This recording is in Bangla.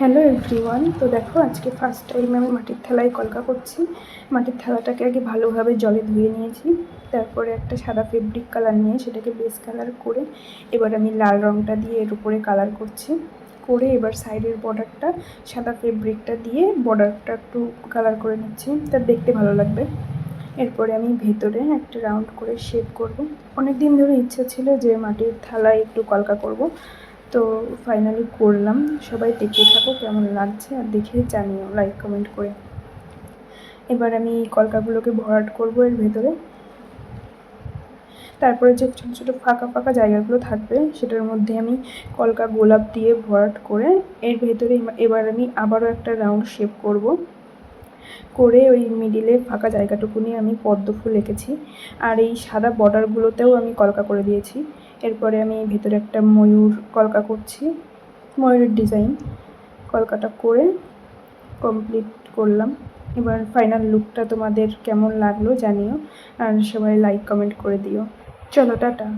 হ্যালো এভরিওয়ান তো দেখো আজকে ফার্স্ট টাইম আমি মাটির থালায় কলকা করছি। মাটির থালাটাকে আগে ভালোভাবে জলে ধুয়ে নিয়েছি। তারপরে একটা সাদা ফেব্রিক কালার নিয়ে সেটাকে বেস কালার করে এবার আমি লাল রঙটা দিয়ে এর উপরে কালার করছি। করে এবার সাইডের বর্ডারটা সাদা ফেব্রিকটা দিয়ে বর্ডারটা একটু কালার করে নিচ্ছি। তা দেখতে ভালো লাগবে। এরপরে আমি ভেতরে একটা রাউন্ড করে শেপ করব। অনেক দিন ধরে ইচ্ছা ছিল যে মাটির থালায় একটু কলকা করব। তো ফাইনালি করলাম। সবাই দেখতে থাকো কেমন লাগছে আর দেখে জানিও লাইক কমেন্ট করে। এবার আমি কলকাগুলোকে ভরাট করব এর ভেতরে। তারপরে যে ছোটো ছোটো ফাঁকা ফাঁকা জায়গাগুলো থাকবে, সেটার মধ্যে আমি কলকা গোলাপ দিয়ে ভরাট করে, এর ভেতরে এবার আমি আবারও একটা রাউন্ড শেপ করব। করে ওই মিডিলে ফাঁকা জায়গাটুকু নিয়ে আমি পদ্ম ফুল এঁকেছি। আর এই সাদা বর্ডারগুলোতেও আমি কলকা করে দিয়েছি। এরপরে আমি ভেতরে একটা ময়ূর কলকা করছি। ময়ূরের ডিজাইন কলকাটা করে কমপ্লিট করলাম। এবার ফাইনাল লুকটা তোমাদের কেমন লাগল জানিও। আর সবাই লাইক কমেন্ট করে দিও। চলো, টাটা।